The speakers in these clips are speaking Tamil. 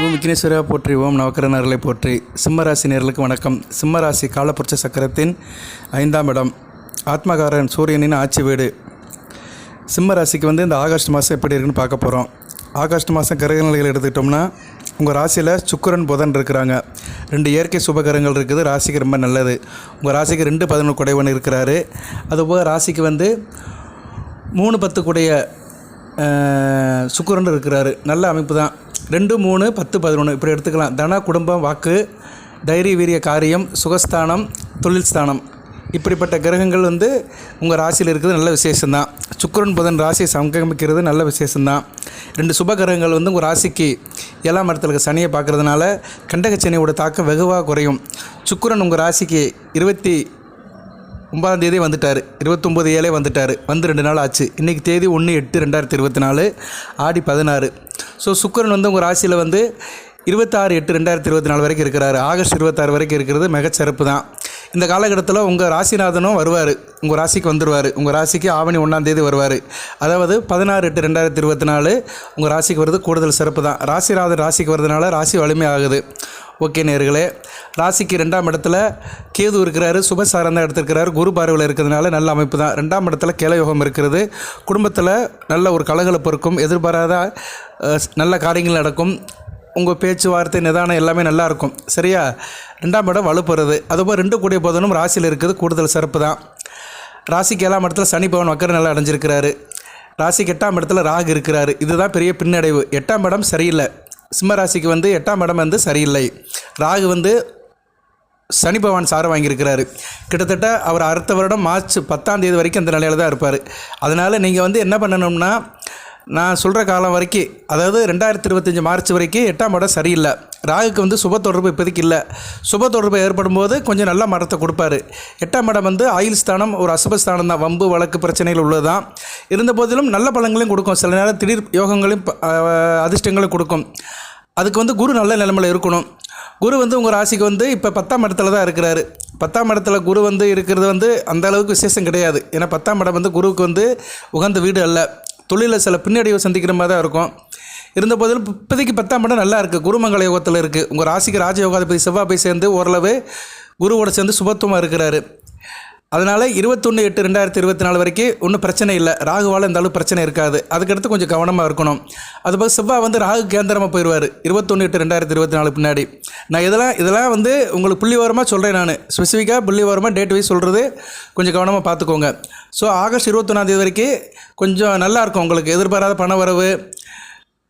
ஓம் விக்னேஸ்வரா போற்றி ஓம் நவக்கரனர்களை போற்றி. சிம்மராசி நேர்களுக்கு வணக்கம். சிம்மராசி காலப்புரட்ச சக்கரத்தின் ஐந்தாம் இடம். ஆத்மகாரன் சூரியனின் ஆட்சி வீடு. சிம்மராசிக்கு வந்து இந்த ஆகஸ்ட் மாதம் எப்படி இருக்குன்னு பார்க்க போகிறோம் ஆகஸ்ட் மாதம் கிரகநிலைகள் எடுத்துக்கிட்டோம்னா உங்கள் ராசியில் சுக்கரன் புதன் இருக்கிறாங்க. ரெண்டு இயற்கை சுபகரங்கள் இருக்குது. ராசிக்கு ரொம்ப நல்லது. உங்கள் ராசிக்கு ரெண்டு பதினொன்று குடைவன் இருக்கிறாரு. அதுபோக ராசிக்கு வந்து மூணு பத்து கூடைய சுக்கரன் இருக்கிறாரு. நல்ல அமைப்பு தான். ரெண்டு மூணு பத்து பதினொன்று இப்படி எடுத்துக்கலாம். தன குடும்பம் வாக்கு தைரிய வீரிய காரியம் சுகஸ்தானம் தொழில் ஸ்தானம். இப்படிப்பட்ட கிரகங்கள் வந்து உங்கள் ராசியில் இருக்கிறது நல்ல விசேஷம்தான். சுக்கரன் புதன் ராசியை சங்கமிக்கிறது நல்ல விசேஷம்தான். ரெண்டு சுப கிரகங்கள் வந்து உங்கள் ராசிக்கு ஏழாம் இடத்துல இருக்க சனியை பார்க்கறதுனால கண்டகச்சனையோட தாக்கம் வெகுவாக குறையும். சுக்கரன் உங்கள் ராசிக்கு இருபத்தி ஒன்பதாம் தேதி வந்துட்டார். இருபத்தொம்போது ஏழே வந்துட்டார். வந்து ரெண்டு நாள் ஆச்சு. இன்றைக்கி தேதி ஒன்று எட்டு ரெண்டாயிரத்தி இருபத்தி நாலு. ஆடி பதினாறு. ஸோ சுக்கரன் வந்து உங்கள் ராசியில் வந்து இருபத்தாறு எட்டு ரெண்டாயிரத்தி இருபத்தி நாலு வரைக்கும் இருக்கிறாரு. ஆகஸ்ட் இருபத்தாறு வரைக்கும் இருக்கிறது மிகச்சிறப்பு தான் இந்த காலகட்டத்தில் உங்கள் ராசிநாதனும் வருவார். உங்கள் ராசிக்கு வந்துடுவார் உங்கள் ராசிக்கு ஆவணி ஒன்றாந்தேதி வருவார். அதாவது பதினாறு எட்டு ரெண்டாயிரத்தி இருபத்தி நாலு உங்கள் ராசிக்கு வருது கூடுதல் சிறப்பு தான். ராசிநாதன் ராசிக்கு வரதுனால ராசி வலிமை ஆகுது. ஓகே நேர்களே ராசிக்கு ரெண்டாம் இடத்துல கேது இருக்கிறாரு. சுபசாரம் தான் எடுத்திருக்கிறாரு. குரு பார்வையில் இருக்கிறதுனால நல்ல அமைப்பு தான். ரெண்டாம் இடத்துல கேளயோகம் இருக்கிறது. குடும்பத்தில் நல்ல ஒரு கலகலப்பு இருக்கும். எதிர்பாராத நல்ல காரியங்கள் நடக்கும். உங்கள் பேச்சுவார்த்தை நிதானம் எல்லாமே நல்லா இருக்கும். சரியா? ரெண்டாம் இடம் வலுப்புறது. அதுபோல் ரெண்டு கூடிய போதனும் ராசியில் இருக்குது. கூடுதல் சிறப்பு தான். ராசிக்கு ஏழாம் இடத்துல சனி பவன் வக்கர நல்லா அடைஞ்சிருக்கிறாரு. ராசிக்கு எட்டாம் இடத்துல ராகு இருக்கிறாரு. இதுதான் பெரிய பின்னடைவு. எட்டாம் இடம் சரியில்லை. சிம்ம ராசிக்கு வந்து எட்டாம் இடம் வந்து சரியில்லை. ராகு வந்து சனி பகவான் சாரம் வாங்கியிருக்கிறாரு. கிட்டத்தட்ட அவர் அடுத்த வருடம் மார்ச் பத்தாம் தேதி வரைக்கும் அந்த நிலையில் தான் இருப்பார். அதனால் நீங்கள் வந்து என்ன பண்ணணும்னா நான் சொல்கிற காலம் வரைக்கும் அதாவது ரெண்டாயிரத்தி இருபத்தஞ்சி மார்ச் வரைக்கும் எட்டாம் இடம் சரியில்லை. ராகுக்கு வந்து சுப தொடர்பு இப்போதைக்கு இல்லை. சுப தொடர்பு ஏற்படும் போது கொஞ்சம் நல்ல மரத்தை கொடுப்பாரு. எட்டாம் இடம் வந்து ஆயுள் ஸ்தானம் ஒரு அசுபஸ்தானம் தான். வம்பு வழக்கு பிரச்சனைகள் உள்ளதுதான். இருந்த போதிலும் நல்ல பழங்களையும் கொடுக்கும். சில நேரம் திடீர் யோகங்களையும் ப- கொடுக்கும். அதுக்கு வந்து குரு நல்ல நிலைமையில் இருக்கணும். குரு வந்து உங்கள் ராசிக்கு வந்து இப்போ பத்தாம் இடத்துல தான் இருக்கிறாரு. பத்தாம் இடத்துல குரு வந்து இருக்கிறது வந்து அந்த அளவுக்கு விசேஷம் கிடையாது. ஏன்னா பத்தாம் இடம் வந்து குருவுக்கு வந்து உகந்த வீடு அல்ல. தொழிலில் சில பின்னடைவை சந்திக்கிற மாதிரி தான் இருக்கும். இருந்த போதிலும் இப்போதைக்கு பத்தாம் படம் நல்லா இருக்குது குருமங்கள யோகத்தில் இருக்குது உங்கள் ராசிக்கு ராஜயோகாதிபதி செவ்வாய் போய் சேர்ந்து ஓரளவு குருவோட சேர்ந்து சுபத்துவமாக இருக்கிறாரு. அதனால் இருபத்தொன்று எட்டு ரெண்டாயிரத்தி இருபத்தி நாலு வரைக்கும் ஒன்றும் பிரச்சனை இல்லை. ராகுவால் இந்த பிரச்சனை இருக்காது. அதுக்கடுத்து கொஞ்சம் கவனமாக இருக்கணும். அதுபோக செவ்வாய் வந்து ராகு கேந்திரமாக போயிடுவார் இருபத்தொன்று எட்டு ரெண்டாயிரத்தி இருபத்தி நாலு பின்னாடி. நான் இதெல்லாம் இதெல்லாம் வந்து உங்களுக்கு புள்ளிவரமாக சொல்கிறேன் நான். ஸ்பெசிஃபிக்காக புள்ளிவரமாக டேட் வைஸ் சொல்கிறது கொஞ்சம் கவனமாக பார்த்துக்கோங்க ஸோ ஆகஸ்ட் இருபத்தொன்னாந்தேதி வரைக்கும் கொஞ்சம் நல்லாயிருக்கும் உங்களுக்கு. எதிர்பாராத பண வரவு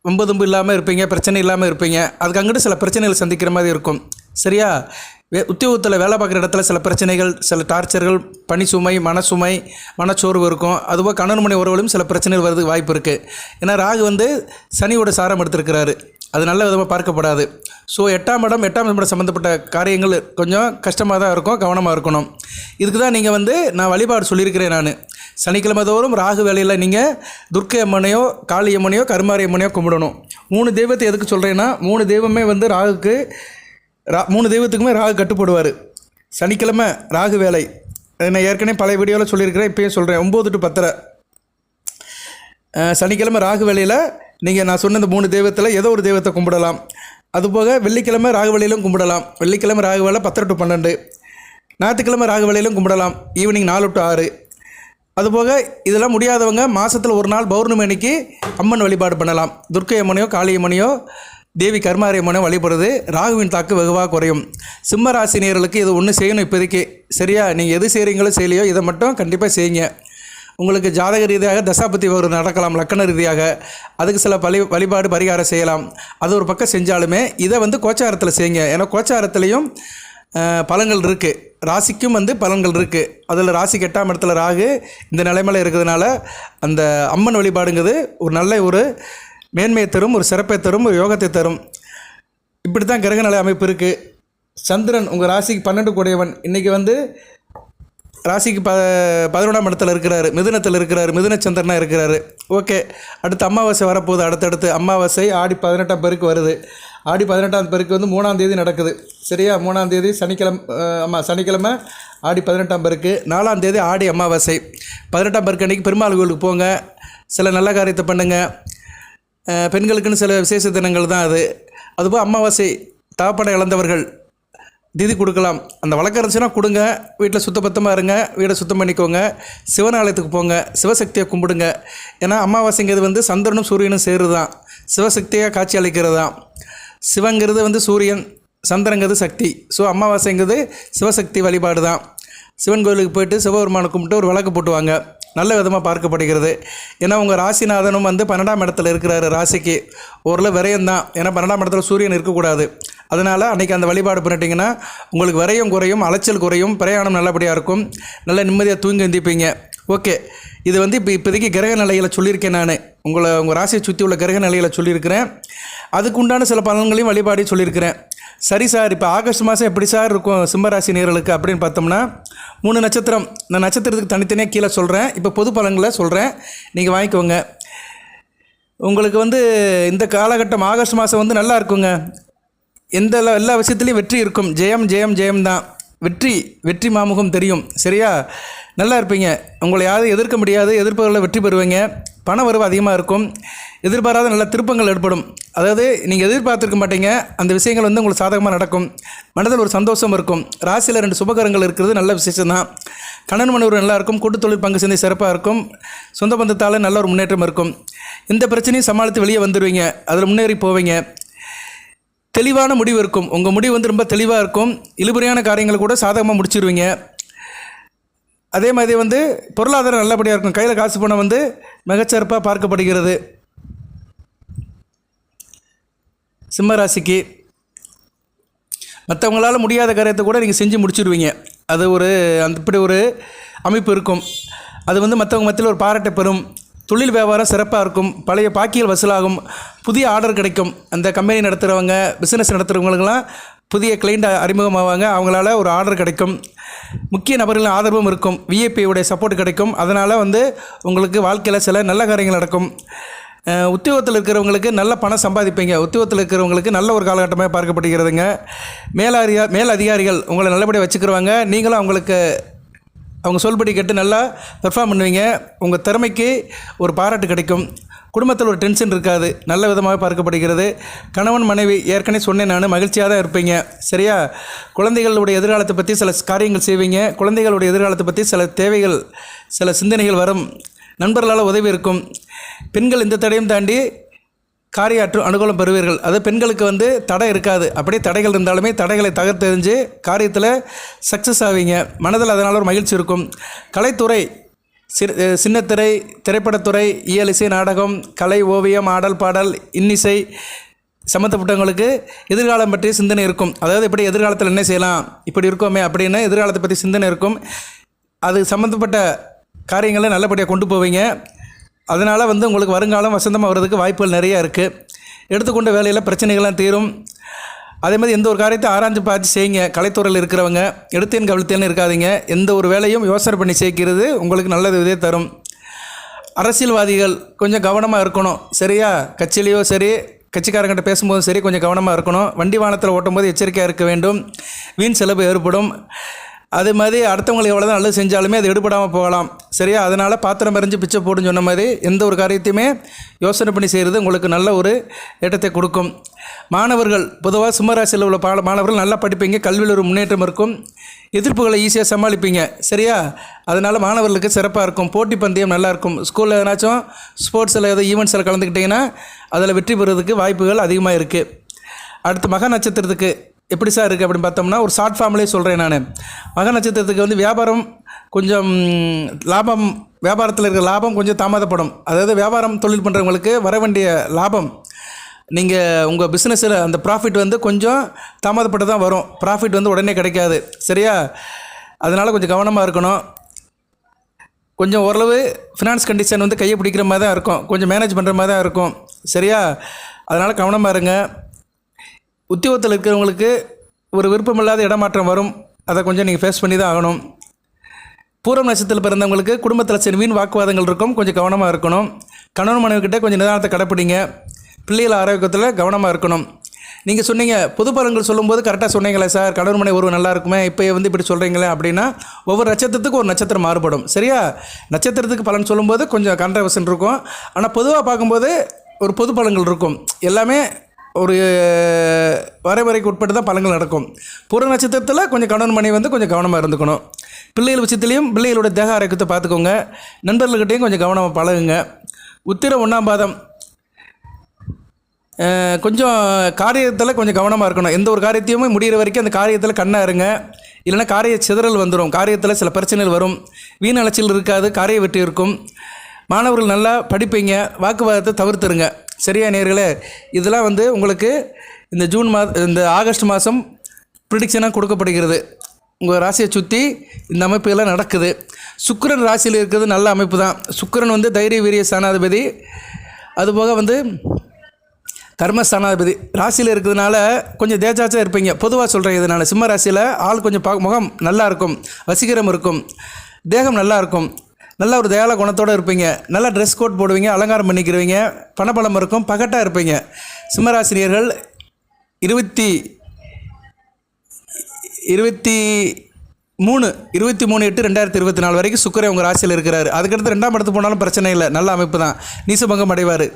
வம்பதும்பு இல்லாமல் இருப்பீங்க பிரச்சனை இல்லாமல் இருப்பீங்க. அதுக்கு அங்கிட்டு சில பிரச்சனைகள் சந்திக்கிற மாதிரி இருக்கும். சரியா? வே உத்தியோகத்தில் வேலை பார்க்குற இடத்துல சில பிரச்சனைகள் சில டார்ச்சர்கள் பணி சுமை மனசுமை மனச்சோர்வு இருக்கும். அதுபோல் கணவன் மணி உறவுகளும் சில பிரச்சனைகள் வரதுக்கு வாய்ப்பு இருக்குது ஏன்னா ராகு வந்து சனியோட சாரம் எடுத்திருக்கிறாரு. அது நல்ல விதமாக பார்க்கப்படாது. ஸோ எட்டாம் இடம் எட்டாம் இடம் சம்மந்தப்பட்ட காரியங்கள் கொஞ்சம் கஷ்டமாக தான் இருக்கும் கவனமாக இருக்கணும். இதுக்கு தான் நீங்கள் வந்து நான் வழிபாடு சொல்லியிருக்கிறேன் நான். சனிக்கிழமை தோறும் ராகு வேலையில் நீங்கள் துர்க்கை அம்மனையோ காளி அம்மனையோ கருமாரி அம்மனையோ கும்பிடணும். மூணு தெய்வத்தை எதுக்கு சொல்கிறேன்னா மூணு தெய்வமே வந்து ராகுக்கு ரா மூணு தெய்வத்துக்குமே ராகு கட்டுப்படுவார். சனிக்கிழமை ராகு வேலை. நான் ஏற்கனவே பழைய வீடியோவில் சொல்லியிருக்கிறேன் இப்பயும் சொல்கிறேன் ஒம்பது டு பத்தரை. சனிக்கிழமை ராகு வேலையில் நீங்கள் நான் சொன்ன இந்த மூணு தெய்வத்தில் ஏதோ ஒரு தெய்வத்தை கும்பிடலாம். அதுபோக வெள்ளிக்கிழமை ராகு வேலையிலும் கும்பிடலாம். வெள்ளிக்கிழமை ராகு வேலை பத்தரை டு பன்னெண்டு. ஞாயிற்றுக்கிழமை ராகு வேலையிலும் கும்பிடலாம். ஈவினிங் நாலு டு ஆறு. அதுபோக இதெல்லாம் முடியாதவங்க மாதத்தில் ஒரு நாள் பௌர்ணமி அன்னைக்கு அம்மன் வழிபாடு பண்ணலாம். துர்க்கை அம்மனையோ காளியம்மனையோ தேவி கர்மாரியம்மனை வழிபடுறது ராகுவின் தாக்கு வெகுவாக குறையும். சிம்ம ராசினியர்களுக்கு இது ஒன்று செய்யணும் இப்போதைக்கு. சரியா? நீங்கள் எது செய்கிறீங்களோ செய்யலையோ இதை மட்டும் கண்டிப்பாக செய்யுங்க. உங்களுக்கு ஜாதக ரீதியாக தசாபதி ஒரு நடக்கலாம் லக்கண ரீதியாக. அதுக்கு சில வழி வழிபாடு பரிகாரம் செய்யலாம். அது ஒரு பக்கம் செஞ்சாலுமே இதை வந்து கோச்சாரத்தில் செய்யுங்க. ஏன்னா கோச்சாரத்துலேயும் பலன்கள் இருக்குது ராசிக்கும் வந்து பலன்கள் இருக்குது அதில் ராசிக்கு எட்டாம் இடத்துல ராகு இந்த நிலைமையில் இருக்கிறதுனால அந்த அம்மன் வழிபாடுங்கிறது ஒரு நல்ல ஒரு மேன்மையை தரும் ஒரு சிறப்பை தரும் ஒரு யோகத்தை தரும். இப்படி தான் கிரகநிலை அமைப்பு இருக்குது சந்திரன் உங்கள் ராசிக்கு பன்னெண்டு கூடையவன். இன்றைக்கி வந்து ராசிக்கு ப பதினொன்றாம் இடத்துல இருக்கிறாரு. மிதுனத்தில் இருக்கிறாரு. மிதுனச்சந்திரனாக இருக்கிறாரு. ஓகே. அடுத்து அமாவாசை வரப்போகுது. அடுத்தடுத்து அமாவாசை ஆடி பதினெட்டாம் பேருக்கு வருது. ஆடி பதினெட்டாம் பேருக்கு வந்து மூணாம் தேதி நடக்குது. சரியா? மூணாம் தேதி சனிக்கிழமை ஆமாம் சனிக்கிழமை ஆடி பதினெட்டாம் பேருக்கு. நாலாம் தேதி ஆடி அமாவாசை. பதினெட்டாம் பேருக்கு அன்றைக்கி பெருமாள் கோயிலுக்கு போங்க. சில நல்ல காரியத்தை பண்ணுங்கள் பெண்களுக்குன்னு சில விசேஷ தினங்கள் தான் அது. அதுபோல் அமாவாசை தகப்பனை இழந்தவர்கள் திதி கொடுக்கலாம். அந்த வழக்கம் இருந்துச்சுன்னா கொடுங்க. வீட்டில் சுத்தபத்தமாக இருங்க. வீடை சுத்தம் பண்ணிக்கோங்க. சிவனாலயத்துக்கு போங்க. சிவசக்தியை கும்பிடுங்க. ஏன்னா அமாவாசைங்கிறது வந்து சந்திரனும் சூரியனும் சேருது தான் சிவசக்தியாக காட்சி அளிக்கிறது தான் சிவங்கிறது வந்து சூரியன் சந்திரங்கிறது சக்தி. ஸோ அமாவாசைங்கிறது சிவசக்தி வழிபாடு தான் சிவன் கோயிலுக்கு போயிட்டு சிவபெருமானை கும்பிட்டு ஒரு விளக்கு போட்டுவாங்க. நல்ல விதமாக பார்க்கப்படுகிறது. ஏன்னா உங்கள் ராசிநாதனும் வந்து பன்னெண்டாம் இடத்துல இருக்கிறாரு ராசிக்கு. ஓரளவு விரயம் தான் ஏன்னா பன்னெண்டாம் இடத்துல சூரியன் இருக்கக்கூடாது. அதனால் அன்றைக்கி அந்த வழிபாடு பண்ணிட்டீங்கன்னா உங்களுக்கு விரயம் குறையும் அலைச்சல் குறையும் பிரயாணம் நல்லபடியாக இருக்கும். நல்ல நிம்மதியாக தூங்கி எந்திப்பீங்க. ஓகே. இது வந்து இப்போ இப்போதைக்கு கிரக நிலையில் சொல்லியிருக்கேன் நான். உங்களை உங்கள் ராசியை சுற்றி உள்ள கிரக நிலையில் சொல்லியிருக்கிறேன். அதுக்கு உண்டான சில பலன்களையும் வழிபாடையும் சொல்லியிருக்கிறேன். சரி சார் இப்போ ஆகஸ்ட் மாதம் எப்படி சார் இருக்கும் சிம்மராசி நேர்களுக்கு அப்படின்னு பார்த்தோம்னா மூணு நட்சத்திரம். நான் நட்சத்திரத்துக்கு தனித்தனியாக கீழே சொல்கிறேன் இப்போ பொது பலன்களை சொல்கிறேன் நீங்கள் வாங்கிக்கோங்க. உங்களுக்கு வந்து இந்த காலகட்டம் ஆகஸ்ட் மாதம் வந்து நல்லா இருக்குங்க. எந்த எல்லா விஷயத்துலையும் வெற்றி இருக்கும். ஜெயம் ஜெயம் ஜெயம் தான். வெற்றி வெற்றி மாமுகம் தெரியும். சரியா? நல்லா இருப்பீங்க. உங்களை யாரும் எதிர்க்க முடியாது. எதிர்ப்புகளில் வெற்றி பெறுவீங்க. பண வரவு அதிகமாக இருக்கும். எதிர்பாராத நல்ல திருப்பங்கள் ஏற்படும். அதாவது நீங்கள் எதிர்பார்த்துருக்க மாட்டீங்க. அந்த விஷயங்கள் வந்து உங்களுக்கு சாதகமாக நடக்கும். மனதில் ஒரு சந்தோஷம் இருக்கும். ராசியில் ரெண்டு சுபகரங்கள் இருக்கிறது நல்ல விசேஷம் தான் கணன் மனைவர் நல்லா இருக்கும். கூட்டு தொழில் பங்கு சந்தை சிறப்பாக இருக்கும். சொந்த பந்தத்தால் நல்ல ஒரு முன்னேற்றம் இருக்கும். எந்த பிரச்சனையும் சமாளித்து வெளியே வந்துடுவீங்க அதில் முன்னேறி போவீங்க. தெளிவான முடிவு இருக்கும். உங்கள் முடிவு வந்து ரொம்ப தெளிவாக இருக்கும். இழுபறியான காரியங்களை கூட சாதகமாக முடிச்சிருவீங்க. அதே மாதிரி வந்து பொருளாதாரம் நல்லபடியாக இருக்கும். கையில் காசு பணம் வந்து மிகச்சிறப்பாக பார்க்கப்படுகிறது. சிம்ம ராசிக்கு முடியாத காரியத்தை கூட நீங்கள் செஞ்சு முடிச்சிடுவீங்க அது ஒரு அந்த இப்படி ஒரு அமைப்பு இருக்கும். அது வந்து மற்றவங்க மத்தியில் ஒரு பாராட்டை பெறும். தொழில் வியாபாரம் சிறப்பாக இருக்கும். பழைய பாக்கியல் வசூலாகும். புதிய ஆர்டர் கிடைக்கும். அந்த கம்பெனி நடத்துகிறவங்க பிஸ்னஸ் நடத்துகிறவங்களுக்கெல்லாம் புதிய கிளைண்ட் அறிமுகமாவாங்க. அவங்களால ஒரு ஆர்டர் கிடைக்கும். முக்கிய நபர்களின் ஆதரவும் இருக்கும். VIP உடைய சப்போர்ட் கிடைக்கும். அதனால் வந்து உங்களுக்கு வாழ்க்கையில் சில நல்ல காரியங்கள் நடக்கும். உத்தியோகத்தில் இருக்கிறவங்களுக்கு நல்ல பணம் சம்பாதிப்பீங்க. உத்தியோகத்தில் இருக்கிறவங்களுக்கு நல்ல ஒரு காலகட்டமாக பார்க்கப்படுகிறதுங்க. மேலதிகா மேல் அதிகாரிகள் உங்களை நல்லபடியாக வச்சுக்கிருவாங்க நீங்களும் அவங்களுக்கு அவங்க சொல்படி கேட்டு நல்லா பெர்ஃபார்ம் பண்ணுவீங்க. உங்கள் திறமைக்கு ஒரு பாராட்டு கிடைக்கும். குடும்பத்தில் ஒரு டென்ஷன் இருக்காது. நல்ல விதமாக பார்க்கப்படுகிறது. கணவன் மனைவி ஏற்கனவே சொன்னேன் நான் மகிழ்ச்சியாக தான் இருப்பீங்க. சரியா? குழந்தைகளுடைய எதிர்காலத்தை பற்றி சில காரியங்கள் செய்வீங்க. குழந்தைகளுடைய எதிர்காலத்தை பற்றி சில தேவைகள் சில சிந்தனைகள் வரும். நண்பர்களால் உதவி இருக்கும். பெண்கள் இந்த தடையும் தாண்டி காரியாற்று அனுகூலம் பெறுவீர்கள். அது பெண்களுக்கு வந்து தடை இருக்காது. அப்படியே தடைகள் இருந்தாலுமே தடைகளை தகர்த்தெறிஞ்சு காரியத்தில் சக்ஸஸ் ஆவீங்க. மனதில் அதனால் ஒரு மகிழ்ச்சி இருக்கும். கலைத்துறை சிறு சின்னத்திரை திரைப்படத்துறை இயல் இசை நாடகம் கலை ஓவியம் ஆடல் பாடல் இன்னிசை சம்மந்தப்பட்டவங்களுக்கு எதிர்காலம் பற்றிய சிந்தனை இருக்கும். அதாவது இப்படி எதிர்காலத்தில் என்ன செய்யலாம்? இப்படி இருக்கோமே அப்படின்னு எதிர்காலத்தை பற்றி சிந்தனை இருக்கும். அது சம்மந்தப்பட்ட காரியங்களை நல்லபடியாக கொண்டு போவீங்க. அதனால் வந்து உங்களுக்கு வருங்காலம் வசந்தமாக வர்றதுக்கு வாய்ப்புகள் நிறைய இருக்குது எடுத்துக்கொண்ட வேலையில் பிரச்சனைகள்லாம் தீரும். அதே மாதிரி எந்த ஒரு காரியத்தை ஆராய்ஞ்சு பார்த்து செய்யுங்க. கலைத்துறையில் இருக்கிறவங்க எடுத்தேன் கவிழ்த்தேன்னு இருக்காதீங்க. எந்த ஒரு வேலையும் யோசனை பண்ணி செய்கிறது உங்களுக்கு நல்லது இதே தரும். அரசியல்வாதிகள் கொஞ்சம் கவனமாக இருக்கணும். சரியா? கட்சியிலையோ சரி கட்சிக்காரங்கிட்ட பேசும்போதும் சரி கொஞ்சம் கவனமாக இருக்கணும். வண்டி வாகனத்தில் ஓட்டும்போது எச்சரிக்கையாக இருக்க வேண்டும். வீண் செலவு ஏற்படும். அதே மாதிரி அடுத்தவங்களுக்கு எவ்வளோ தான் நல்லது செஞ்சாலுமே அது எடுபடாமல் போகலாம். சரியா? அதனால் பாத்திரம் எறிஞ்சு பிச்சை போடுன்னு சொன்ன மாதிரி எந்த ஒரு காரியத்தையுமே யோசனை பண்ணி செய்கிறது உங்களுக்கு நல்ல ஒரு ஏற்றத்தை கொடுக்கும். மாணவர்கள் பொதுவாக சிம்மராசியில் உள்ள பா மாணவர்கள் நல்லா படிப்பீங்க கல்வியில் ஒரு முன்னேற்றம் இருக்கும் எதிர்ப்புகளை ஈஸியாக சமாளிப்பீங்க. சரியா? அதனால் மாணவர்களுக்கு சிறப்பாக இருக்கும் போட்டி பந்தயம் நல்லா இருக்கும். ஸ்கூலில் எதனாச்சும் ஸ்போர்ட்ஸில் ஏதோ ஈவெண்ட்ஸில் கலந்துக்கிட்டிங்கன்னா அதில் வெற்றி பெறுவதற்கு வாய்ப்புகள் அதிகமாக இருக்குது அடுத்து மக நட்சத்திரத்துக்கு எப்படி சார் இருக்குது அப்படின்னு பார்த்தோம்னா ஒரு ஷார்ட் ஃபார்ம்லேயே சொல்கிறேன் நான். மக நட்சத்திரத்துக்கு வந்து வியாபாரம் கொஞ்சம் லாபம் வியாபாரத்தில் இருக்கிற லாபம் கொஞ்சம் தாமதப்படும். அதாவது வியாபாரம் தொழில் பண்ணுறவங்களுக்கு வர வேண்டிய லாபம் நீங்கள் உங்கள் பிஸ்னஸில் அந்த ப்ராஃபிட் வந்து கொஞ்சம் தாமதப்பட்டு தான் வரும். ப்ராஃபிட் வந்து உடனே கிடைக்காது. சரியா? அதனால் கொஞ்சம் கவனமாக இருக்கணும். கொஞ்சம் ஓரளவு ஃபினான்ஸ் கண்டிஷன் வந்து கையை பிடிக்கிற மாதிரி தான் இருக்கும். கொஞ்சம் மேனேஜ் பண்ணுற மாதிரி தான் இருக்கும். சரியா? அதனால் கவனமாக இருங்க. உத்தியோகத்தில் இருக்கிறவங்களுக்கு ஒரு விருப்பமில்லாத இடமாற்றம் வரும். அதை கொஞ்சம் நீங்கள் ஃபேஸ் பண்ணி தான் ஆகணும். பூரம் நட்சத்திரத்தில் பிறந்தவங்களுக்கு குடும்பத்தில் சில வீண் வாக்குவாதங்கள் இருக்கும். கொஞ்சம் கவனமாக இருக்கணும். கணவன் மனைவிக்கிட்ட கொஞ்சம் நிதானத்தை கடைப்பிடிங்க. பிள்ளைகள் ஆரோக்கியத்தில் கவனமாக இருக்கணும். நீங்கள் சொன்னீங்க பொது பலன்கள் சொல்லும்போது கரெக்டாக சொன்னீங்களே சார் கடவுள் மனை ஒரு நல்லா இருக்குமே இப்போ வந்து இப்படி சொல்கிறீங்களே அப்படின்னா ஒவ்வொரு நட்சத்திரத்துக்கும் ஒரு நட்சத்திரம் மாறுபடும். சரியா? நட்சத்திரத்துக்கு பலன் சொல்லும்போது கொஞ்சம் கான்ட்ரவர்சன் இருக்கும். ஆனால் பொதுவாக பார்க்கும்போது ஒரு பொது பலன்கள் இருக்கும். எல்லாமே ஒரு வரைமுறைக்கு உட்பட்டு தான் பலங்கள் நடக்கும். பூர நட்சத்திரத்தில் கொஞ்சம் கணவன் மனைவி வந்து கொஞ்சம் கவனமாக இருந்துக்கணும். பிள்ளைகள் விஷயத்துலையும் பிள்ளைகளோட தேக ஆரோக்கியத்தை பார்த்துக்கோங்க. நண்பர்கள்கிட்டையும் கொஞ்சம் கவனமாக பழகுங்க. உத்திர ஒன்றாம் பாதம். கொஞ்சம் காரியத்தில் கொஞ்சம் கவனமாக இருக்கணும். எந்த ஒரு காரியத்தையுமே முடிகிற வரைக்கும் அந்த காரியத்தில் கண்ணாக இருங்க இல்லைன்னா காரிய சிதறல் வந்துடும் காரியத்தில் சில பிரச்சனைகள் வரும். வீண் அலைச்சல் இருக்காது. காரிய வெற்றி இருக்கும். மாணவர்கள் நல்லா படிப்பீங்க. வாக்குவாதத்தை தவிர்த்துருங்க. சரியா நேர்களே இதெல்லாம் வந்து உங்களுக்கு இந்த ஜூன் மாத இந்த ஆகஸ்ட் மாதம் ப்ரிடிக்ஷனாக கொடுக்கப்படுகிறது. உங்கள் ராசியை சுற்றி இந்த அமைப்புகள்லாம் நடக்குது. சுக்கரன் ராசியில் இருக்கிறது நல்ல அமைப்பு தான். சுக்கிரன் வந்து தைரிய வீரிய ஸ்தானாதிபதி. அதுபோக வந்து கர்மஸ்தானாதிபதி ராசியில் இருக்கிறதுனால கொஞ்சம் தேஜாச்சாக இருப்பீங்க. பொதுவாக சொல்கிறேன் இதனால் சிம்ம ராசியில் ஆள் கொஞ்சம் பா முகம் நல்லா இருக்கும். வசீகரம் இருக்கும். தேகம் நல்லாயிருக்கும் நல்ல ஒரு தயால குணத்தோடு இருப்பீங்க. நல்லா ட்ரெஸ் கோட் போடுவீங்க அலங்காரம் பண்ணிக்கிறவங்க பணபலம் இருக்கும் பகட்டாக இருப்பீங்க. சிம்மராசினியர்கள் இருபத்தி இருபத்தி மூணு இருபத்தி மூணு எட்டு ரெண்டாயிரத்தி இருபத்தி நாலு வரைக்கும் சுக்கரை உங்கள் ராசியில் இருக்கிறாரு. அதுக்கடுத்து ரெண்டாம் இடத்துக்கு போனாலும் பிரச்சனை இல்லை. நல்ல அமைப்பு தான். நீசபங்கம் அடைவார்.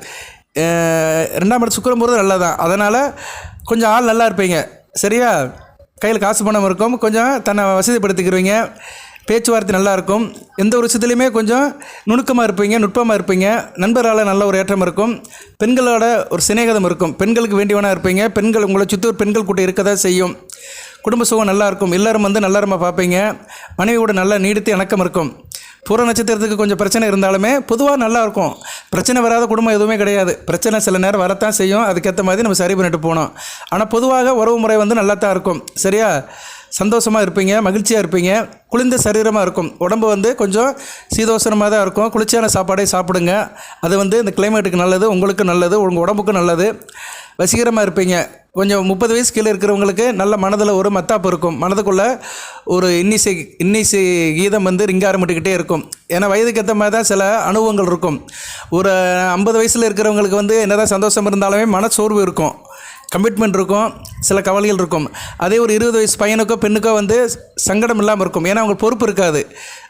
ரெண்டாம் இடத்து சுக்கரம் போகிறது நல்லதான் அதனால் கொஞ்சம் ஆள் நல்லா இருப்பீங்க. சரியா? கையில் காசு பணம் இருக்கும். கொஞ்சம் தன்னை வசதிப்படுத்திக்கிறவங்க பேச்சுவார்த்தை நல்லா இருக்கும் எந்த ஒரு விஷயத்துலையுமே கொஞ்சம் நுணுக்கமாக இருப்பீங்க நுட்பமாக இருப்பீங்க. நண்பரால் நல்ல ஒரு ஏற்றம் இருக்கும். பெண்களோட ஒரு சிநேகதம் இருக்கும். பெண்களுக்கு வேண்டியவனாக இருப்பீங்க. பெண்கள் உங்களை சுற்றி ஒரு பெண்கள் கூட்டம் இருக்க தான் செய்யும். குடும்ப சுகம் நல்லாயிருக்கும் எல்லாரும் வந்து நல்லறமாக பார்ப்பீங்க. மனைவியோட நல்லா நீடித்து இணக்கம் இருக்கும். பூர நட்சத்திரத்துக்கு கொஞ்சம் பிரச்சனை இருந்தாலுமே பொதுவாக நல்லாயிருக்கும் பிரச்சனை வராத குடும்பம் எதுவுமே கிடையாது. பிரச்சனை சில நேரம் வரத்தான் செய்யும். அதுக்கேற்ற மாதிரி நம்ம சரி பண்ணிட்டு போகணும். ஆனால் பொதுவாக உறவு முறை வந்து நல்லா தான் இருக்கும். சரியா? சந்தோஷமாக இருப்பீங்க மகிழ்ச்சியாக இருப்பீங்க. குளிர்ந்த சரீரமாக இருக்கும். உடம்பு வந்து கொஞ்சம் சீதோசனமாக தான் இருக்கும். குளிர்ச்சியான சாப்பாடே சாப்பிடுங்க. அது வந்து இந்த கிளைமேட்டுக்கு நல்லது உங்களுக்கு நல்லது உங்கள் உடம்புக்கும் நல்லது. வசீகரமாக இருப்பீங்க. கொஞ்சம் முப்பது வயசு கீழே இருக்கிறவங்களுக்கு நல்ல மனதில் ஒரு மத்தாப்பு இருக்கும். மனதுக்குள்ளே ஒரு இன்னிசை இன்னிசை கீதம் வந்து ரிங்காரமிட்டுக்கிட்டே இருக்கும். ஏன்னா வயதுக்கு ஏற்ற மாதிரி தான் சில அனுபவங்கள் இருக்கும். ஒரு ஐம்பது வயசில் இருக்கிறவங்களுக்கு வந்து என்னதான் சந்தோஷம் இருந்தாலுமே மனச்சோர்வு இருக்கும். கமிட்மெண்ட் இருக்கும் சில கவலைகள் இருக்கும். அதே ஒரு இருபது வயசு பையனுக்கோ பெண்ணுக்கோ வந்து சங்கடம் இல்லாமல் இருக்கும். ஏன்னா அவங்களுக்கு பொறுப்பு இருக்காது.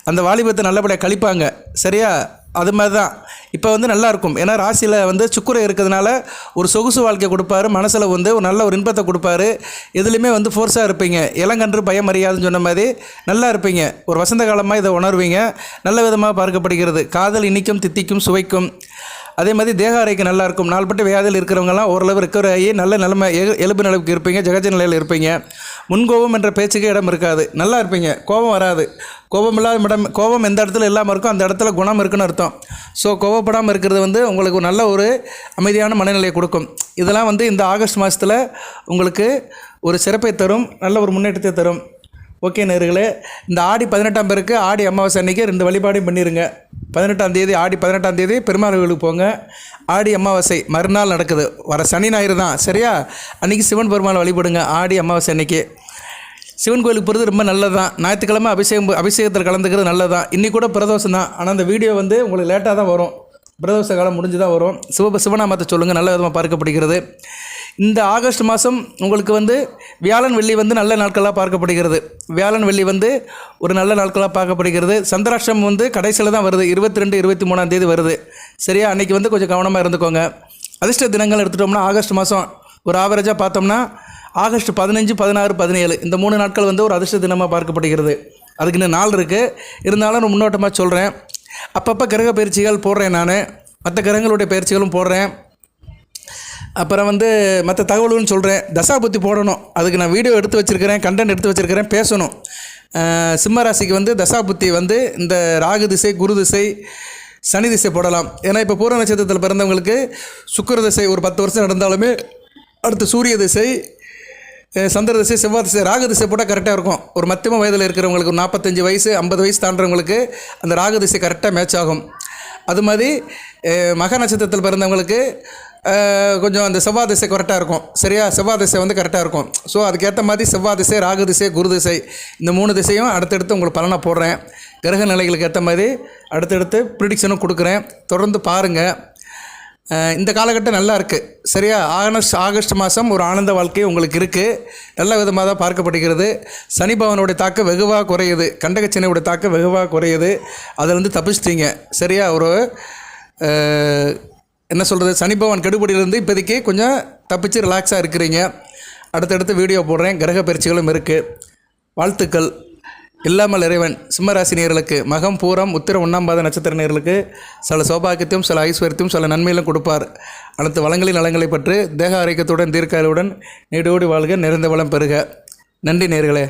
அந்த வாலிபத்தை நல்லபடியாக கழிப்பாங்க. சரியா? அது மாதிரி தான் இப்போ வந்து நல்லாயிருக்கும் ஏன்னா ராசியில் வந்து சுக்குரை இருக்கிறதுனால ஒரு சொகுசு வாழ்க்கை கொடுப்பாரு. மனசில் வந்து ஒரு நல்ல ஒரு இன்பத்தை கொடுப்பாரு. எதுலேயுமே வந்து ஃபோர்ஸாக இருப்பீங்க. இளங்கன்று பயம் அறியாதுன்னு சொன்ன மாதிரி நல்லா இருப்பீங்க. ஒரு வசந்த காலமாக இதை உணர்வீங்க. நல்ல விதமாக பார்க்கப்படுகிறது. காதல் இனிக்கும் தித்திக்கும் சுவைக்கும். அதே மாதிரி தேக ஆரோக்கியம் நல்லா இருக்கும். நாள்பட்டு வியாதியில் இருக்கிறவங்கலாம் ஓரளவு ரெக்கவர் ஆகி நல்ல நிலைமை எ- எலும்பு நிலைக்கு இருப்பீங்க ஜெகஜ நிலையில் இருப்பீங்க. முன்கோபம் என்ற பேச்சுக்கு இடம் இருக்காது. நல்லா இருப்பீங்க. கோபம் வராது. கோபம் இல்லாத இடம் கோபம் எந்த இடத்துல இல்லாமல் இருக்கோ அந்த இடத்துல குணம் இருக்குன்னு அர்த்தம். ஸோ கோபப்படாமல் இருக்கிறது வந்து உங்களுக்கு நல்ல ஒரு அமைதியான மனநிலையை கொடுக்கும். இதெல்லாம் வந்து இந்த ஆகஸ்ட் மாதத்தில் உங்களுக்கு ஒரு சிறப்பை தரும் நல்ல ஒரு முன்னேற்றத்தை தரும். ஓகே நேர்களே இந்த ஆடி பதினெட்டாம் பேருக்கு ஆடி அமாவாசை அன்றைக்கி ரெண்டு வழிபாடும் பண்ணிடுங்க பதினெட்டாம் தேதி ஆடி பதினெட்டாம் தேதி பெருமாள் கோயிலுக்கு போங்க. ஆடி அமாவாசை மறுநாள் நடக்குது. வர சனி ஞாயிறு தான் சரியா? அன்றைக்கி சிவன் பெருமாள் வழிபடுங்க ஆடி அமாவாசை அன்னைக்கு. சிவன் கோயிலுக்கு போகிறது ரொம்ப நல்லது தான். ஞாயிற்றுக்கிழமை அபிஷேகம் அபிஷேகத்தில் கலந்துக்கிறது நல்லது தான். இன்றைக்கி கூட பிரதோஷம் தான். ஆனால் அந்த வீடியோ வந்து உங்களுக்கு லேட்டாக தான் வரும். பிரதோஷ காலம் முடிஞ்சு தான் வரும். சிவ சிவநாமத்தை சொல்லுங்கள் நல்ல விதமாக பார்க்கப்படுகிறது. இந்த ஆகஸ்ட் மாதம் உங்களுக்கு வந்து வியாழன் வெள்ளி வந்து நல்ல நாட்களாக பார்க்கப்படுகிறது. வியாழன் வெள்ளி வந்து ஒரு நல்ல நாட்களாக பார்க்கப்படுகிறது. சந்திராஷ்டிரம் வந்து கடைசியில் தான் வருது. இருபத்தி ரெண்டு இருபத்தி மூணாம் தேதி வருது. சரியா? அன்றைக்கி வந்து கொஞ்சம் கவனமாக இருந்துக்கோங்க. அதிர்ஷ்ட தினங்கள் எடுத்துட்டோம்னா ஆகஸ்ட் மாதம் ஒரு ஆவரேஜாக பார்த்தோம்னா ஆகஸ்ட் பதினஞ்சு பதினாறு பதினேழு. இந்த மூணு நாட்கள் வந்து ஒரு அதிர்ஷ்ட தினமாக பார்க்கப்படுகிறது. அதுக்கு இன்னும் நாள் இருக்குது இருந்தாலும் நான் முன்னோட்டமாக சொல்கிறேன் அப்பப்போ கிரக பயிற்சிகள் போடுறேன் நான். மற்ற கிரகங்களுடைய பயிற்சிகளும் போடுறேன். அப்புறம் வந்து மற்ற தகவல்களும் சொல்கிறேன் தசாபுத்தி போடணும். அதுக்கு நான் வீடியோ எடுத்து வச்சுருக்கிறேன் கண்டென்ட் எடுத்து வச்சுருக்கிறேன் பேசணும். சிம்மராசிக்கு வந்து தசா வந்து தசாபுத்தி வந்து இந்த ராகு திசை குரு திசை சனி திசை போடலாம். ஏன்னா இப்போ பூர்வ நட்சத்திரத்தில் பிறந்தவங்களுக்கு சுக்கர திசை ஒரு பத்து வருஷம் நடந்தாலுமே அடுத்து சூரிய திசை சந்திர திசை செவ்வாய் திசை ராகு திசை போட்டால் கரெக்டாக இருக்கும். ஒரு மத்தியம வயதில் இருக்கிறவங்களுக்கு ஒரு நாற்பத்தஞ்சு வயசு ஐம்பது வயசு தாண்டுறவங்களுக்கு அந்த ராகு திசை கரெக்டாக மேட்ச் ஆகும். அது மாதிரி மக நட்சத்திரத்தில் பிறந்தவங்களுக்கு கொஞ்சம் அந்த செவ்வாய் திசை கரெக்டாக இருக்கும். சரியா? செவ்வாய் திசை வந்து கரெக்டாக இருக்கும். ஸோ அதுக்கேற்ற மாதிரி செவ்வாய் திசை ராகு திசை குரு திசை இந்த மூணு திசையும் அடுத்தடுத்து உங்களுக்கு பலனாக போடுறேன். கிரக நிலைகளுக்கு ஏற்ற மாதிரி அடுத்தடுத்து ப்ரிடிக்ஷனும் கொடுக்குறேன். தொடர்ந்து பாருங்கள் இந்த காலகட்டம் நல்லா இருக்குது சரியா? ஆகஸ்ட் ஆகஸ்ட் மாதம் ஒரு ஆனந்த வாழ்க்கை உங்களுக்கு இருக்குது நல்ல விதமாக தான் பார்க்கப்படுகிறது. சனி பவனுடைய தாக்கம் வெகுவாக குறையுது. கண்டகச்சனையோட தாக்கம் வெகுவாக குறையுது. அதிலிருந்து தப்பிச்சிட்டீங்க. சரியா? ஒரு என்ன சொல்கிறது சனிபவன் கெடுபடியிலிருந்து இப்போதைக்கு கொஞ்சம் தப்பிச்சு ரிலாக்ஸாக இருக்கிறீங்க. அடுத்தடுத்து வீடியோ போடுறேன். கிரக பயிற்சிகளும் இருக்குது வாழ்த்துக்கள். இல்லாமல் இறைவன் சிம்மராசி நேர்களுக்கு மகம் பூரம் உத்திர ஒன்றாம் பாத நட்சத்திர நேர்களுக்கு சில சௌபாகியத்தையும் சில ஐஸ்வர்யத்தையும் சில நன்மையிலும் கொடுப்பார். அனைத்து வளங்களின் நலங்களை பற்றி தேக ஆரோக்கியத்துடன் தீர்க்காயுடன் நீடோடி வாழ்க நிறைந்த வளம் பெறுக. நன்றி நேர்களே